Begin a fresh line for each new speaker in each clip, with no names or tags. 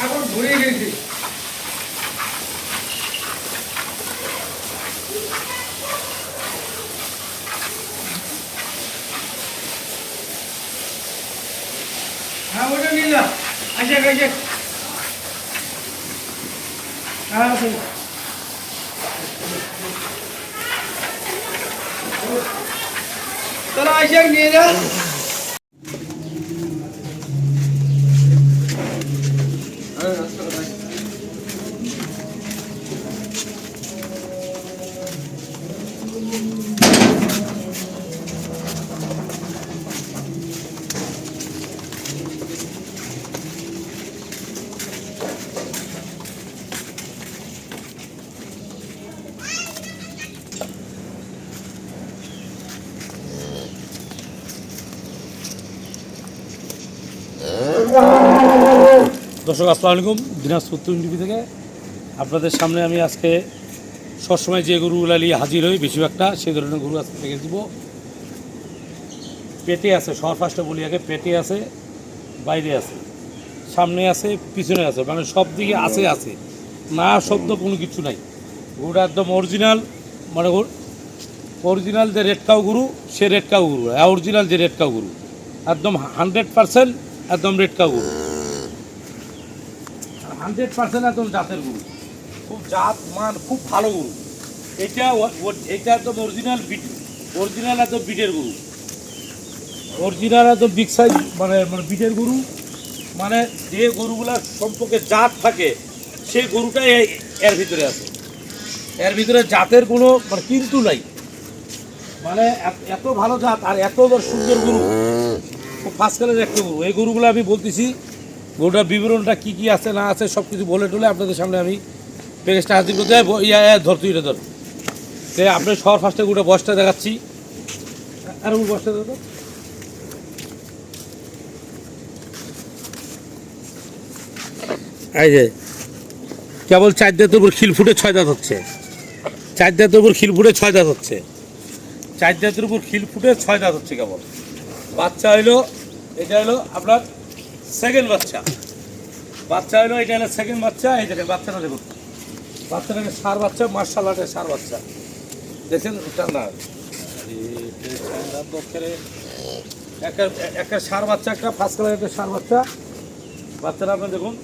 এখন ঘুরে গেছি হ্যাঁ ওটা নিলাম আচ্ছা আচ্ছা চলো আসে নিয়ে যা।
দর্শক, আসসালামু আলাইকুম, দিনাজপুর টিভি থেকে। আপনাদের সামনে আমি আজকে সবসময় যে গরুগুলা নিয়ে হাজির হই বেশিরভাগটা সেই ধরনের গরু আজকে দেখে দিব। পেটে আছে, সবার ফার্স্টে বলি আগে, পেটে আছে, বাইরে আছে, সামনে আছে, পিছনে আছে মানে সব দিকে আছে আছে। না শব্দ কোনো কিছু নাই। গরুটা একদম অরিজিনাল মানে অরিজিনাল যে রেড কাউ গরু, সে রেড কাউ গরু অরিজিনাল যে রেড কাউ গরু। একদম হান্ড্রেড পার্সেন্ট একদম রেড কাউ গরু। হান্ড্রেড পার্সেন্ট একদম জাতের গরু। খুব জাত মান খুব ভালো গরু। এটা এটা একদম অরিজিনাল বিট অরিজিনাল একদম বিটের গরু। অরিজিনাল একদম বিগ সাইজ মানে মানে বিটের গরু। মানে যে গরুগুলার সম্পর্কে জাত থাকে সেই গরুটাই এর ভিতরে আছে। এর ভিতরে জাতের কোনো মানে কিন্তু নাই। মানে এত- এত ভালো জাত আর এত সুন্দর গরু। খুব ফার্স্ট কালের একটা গরু। এই গরুগুলো আমি বলতেছি গরুটার বিবরণটা কী কী আছে, না আছে সব কিছু বলে টলে আপনাদের সামনে আমি প্যাকেজটা হাজির করতে ইয়া ধর তুই এটা ধর। সে আপনার সবার ফার্স্টে গোটা বসটা দেখাচ্ছি। আর ওই বসটা দেখো এই যে, কেবল চার দাঁতের উপর খিল ফুটে ছয় দাঁত হচ্ছে। চার দাঁতের উপর খিল ফুটে ছয় দাঁত হচ্ছে। চার দাঁতের উপর খিল ফুটে ছয় দাঁত হচ্ছে কেবল। বাচ্চা হইল, এটা হলো আপনার সেকেন্ড বাচ্চা। বাচ্চা হলো এটা হলো সেকেন্ড বাচ্চা, এই বাচ্চাটা দেখুন। বাচ্চাটাকে সার বাচ্চা মার্শালাটে সার বাচ্চা। দেখছেন ঠান্ডা একটা একটা সার বাচ্চা, একটা ফার্স্ট কালার একটা সার বাচ্চা। বাচ্চাটা আপনি দেখুন।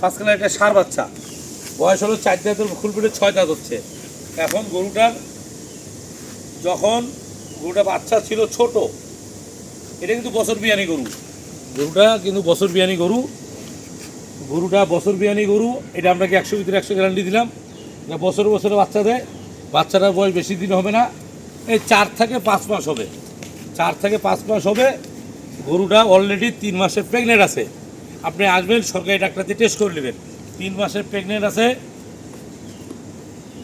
ফার্স্ট কালার একটা সার বাচ্চা। বয়স হলো চার দাঁতের, ফুল ফুটে ছয় দাঁত হচ্ছে। এখন গরুটার যখন গরুটা বাচ্চা ছিল ছোট এটা কিন্তু বছর বিয়ানি গরু। গরুটা কিন্তু বছর বিয়ানি গরু। গরুটা বছর বিয়ানি গরু। এটা আপনাকে একশো ভিতরে একশো গ্যারান্টি দিলাম? এটা বছর বছরে বাচ্চা দেয়। বাচ্চাটার বয়স বেশি দিন হবে না। এই চার থেকে পাঁচ মাস হবে। চার থেকে পাঁচ মাস হবে। গরুটা অলরেডি তিন মাসের প্রেগনেন্ট আছে। আপনি আসবেন, সরকারি ডাক্তারতে টেস্ট করে নেবেন। তিন মাসের প্রেগনেন্ট আছে।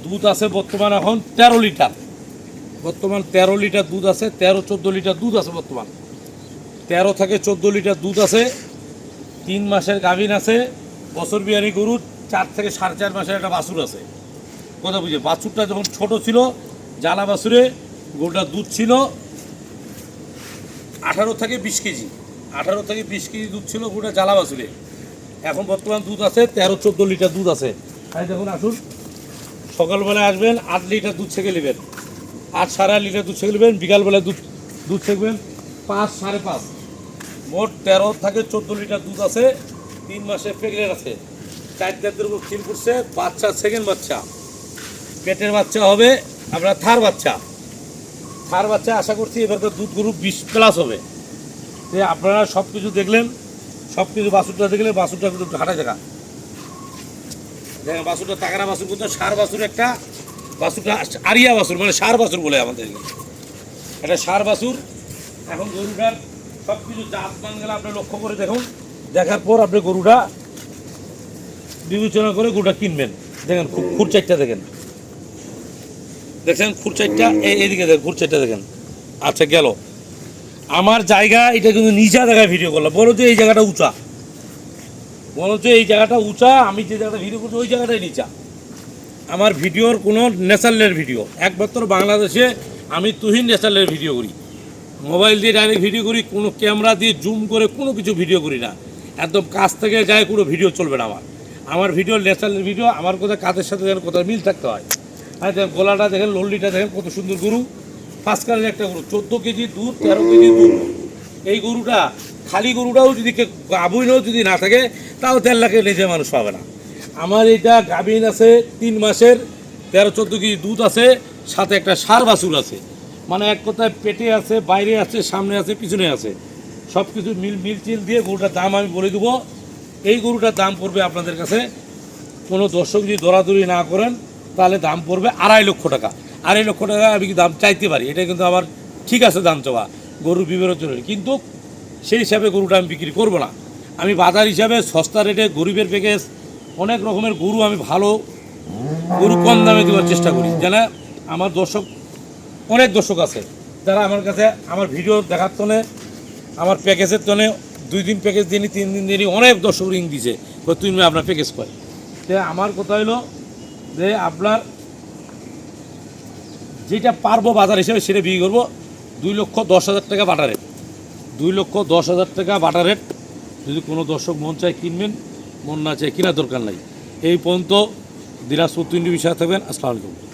দুধ আছে বর্তমান এখন তেরো লিটার। বর্তমান তেরো লিটার দুধ আছে, তেরো, চোদ্দ লিটার দুধ আছে বর্তমান। তেরো থেকে চোদ্দ লিটার দুধ আছে, তিন মাসের গাভিন আছে, বছর বিহারি গরুর চার থেকে সাড়ে চার মাসের একটা বাছুর আছে। কথা বুঝে, বাছুরটা যখন ছোট ছিল, জ্বালা বাছুরে গরুটার দুধ ছিল, আঠারো থেকে বিশ কেজি, আঠারো থেকে বিশ কেজি দুধ ছিল গরুটা জ্বালা বাছুরে। এখন বর্তমান দুধ আছে, তেরো চোদ্দ লিটার দুধ আছে। তাই দেখুন, আসুন, সকালবেলায় আসবেন, আট লিটার দুধ ছেঁকে নেবেন। আট সাড়ে আট লিটার দুধ ছেঁকে নেবেন, বিকালবেলায় দুধ দুধ ছেঁকবেন, পাঁচ সাড়ে পাঁচ। মোট তেরো থেকে চোদ্দ লিটার দুধ আছে, তিন মাসে প্রেগনেন্ট আছে। চার দাঁতের উপর খিল করছে, বাচ্চা সেকেন্ড বাচ্চা। পেটের বাচ্চা হবে আপনার থার বাচ্চা। থার বাচ্চা আশা করছি এবার তো দুধ গরু বিশ প্লাস হবে। তো আপনারা সব কিছু দেখলেন সব কিছু বাছুরটা দেখলেন বাসুরটা কিন্তু ঘাটা জায়গা। দেখেন, বাছুরটা তাকারা বাছুর কিন্তু সার বাছুর একটা বাসুরটা আরিয়া বাসুর মানে সার বাছুর বলে আমাদের। একটা সার বাছুর, এখন গরুটার সব কিছু জাত মানগুলো আপনি লক্ষ্য করে দেখুন। দেখার পর আপনি গরুটা বিবেচনা করে গরুটা কিনবেন। দেখেন খুর চারটা দেখেন। দেখছেন খুর চারটা এই এইদিকে দেখেন খুর চারটা দেখেন। আচ্ছা গেল। আমার জায়গা, এটা কিন্তু নিচা জায়গায় ভিডিও করলাম। বলো যে এই জায়গাটা উঁচা। বলো যে এই জায়গাটা উঁচা, আমি যে জায়গাটা ভিডিও করছি, ওই জায়গাটাই নিচা। আমার ভিডিওর কোনো ন্যাচারালের ভিডিও একমাত্র বাংলাদেশে আমি তুহিন ন্যাচারালের ভিডিও করি। মোবাইল দিয়ে ডাইরেক্ট ভিডিও করি, কোনো ক্যামেরা দিয়ে জুম করে কোনো কিছু ভিডিও করি না। একদম কাছ থেকে যায়, কোনো ভিডিও চলবে না আমার। আমার ভিডিও ন্যাচারাল ভিডিও আমার কোথায় কাজের সাথে যেন কোথায় মিল থাকতে হয়। আর দেখেন গোলাটা দেখেন, লল্লিটা দেখেন, কত সুন্দর গরু। পাঁচ কালের একটা গরু, চোদ্দ কেজি দুধ, তেরো কেজি দুধ। এই গরুটা, খালি গরুটাও যদি গাভীনও যদি না থাকে, তাও তেল লাখে নিজে মানুষ পাবে না। আমার এটা গাভীন আছে, তিন মাসের, তেরো, চোদ্দ কেজি দুধ আছে, সাথে একটা সার বাছুর আছে। মানে এক কথায় পেটে আছে, বাইরে আছে, সামনে আছে, পিছনে আছে। সব কিছু মিল মিল চিল দিয়ে গরুটার দাম আমি বলে দেবো। এই গরুটার দাম পড়বে আপনাদের কাছে। কোনো দর্শক যদি দরাদরি না করেন, তাহলে দাম পড়বে আড়াই লক্ষ টাকা। আড়াই লক্ষ টাকা আমি কি দাম চাইতে পারি? এটা কিন্তু আমার ঠিক আছে দাম চাওয়া, গরুর বিবেচনা কিন্তু সেই হিসাবে গরুটা আমি বিক্রি করব না। আমি বাজার হিসাবে সস্তা রেটে গরিবের প্যাকেজ, অনেক রকমের গরু আমি ভালো, গরু কম দামে দেওয়ার চেষ্টা করি। যেন আমার দর্শক অনেক দর্শক আছে যারা আমার কাছে আমার ভিডিও দেখার তনে, আমার প্যাকেজের তনে দুই দিন প্যাকেজ দিনই তিন দিন দিনই অনেক দর্শক রিং দিছে তুমি আপনার প্যাকেজ কয় তো আমার কথা হলো যে আপনার যেটা পারব বাজার হিসেবে সেটা বিক্রি করব দুই লক্ষ দশ হাজার টাকা বাটা রেট দুই লক্ষ দশ হাজার টাকা বাটা রেট যদি কোনো দর্শক মন চায় কিনবেন, মন না চায় কেনার দরকার নাই। এই পর্যন্ত দিনাজপুর তিনটি বিষয় থাকবেন। আসসালামু আলাইকুম।